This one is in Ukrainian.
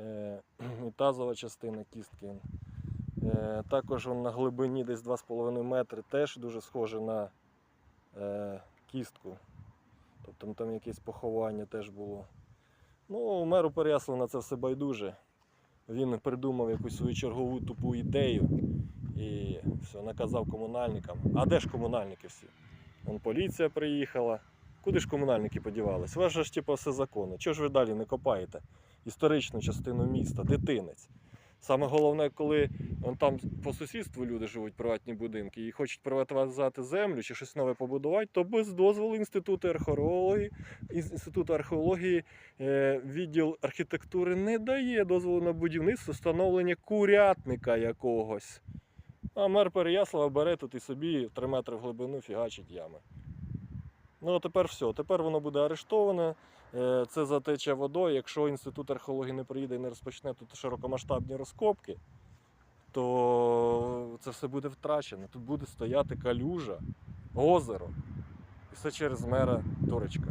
Е, і тазова частина кістки. Е, також на глибині десь 2,5 метри теж дуже схоже на е, кістку. Тобто там якесь поховання теж було. Ну, меру Переяслава на це все байдуже. Він придумав якусь свою чергову тупу ідею і все, наказав комунальникам. А де ж комунальники всі? Вон поліція приїхала. Куди ж комунальники подівались? У ж типу все законно. Чого ж ви далі не копаєте історичну частину міста, дитинець? Саме головне, коли вон там по сусідству люди живуть, приватні будинки, і хочуть приватизувати землю чи щось нове побудувати, то без дозволу інституту археології, інституту археології е, відділ архітектури не дає дозволу на будівництво встановлення курятника якогось. А мер Переяслава бере тут і собі 3 метри в глибину фігачить ями. Ну, а тепер все. Тепер воно буде арештоване. Е, Це затече водою. Якщо інститут археології не приїде і не розпочне тут широкомасштабні розкопки, то це все буде втрачено. Тут буде стояти калюжа, озеро. І все через мера Турочка.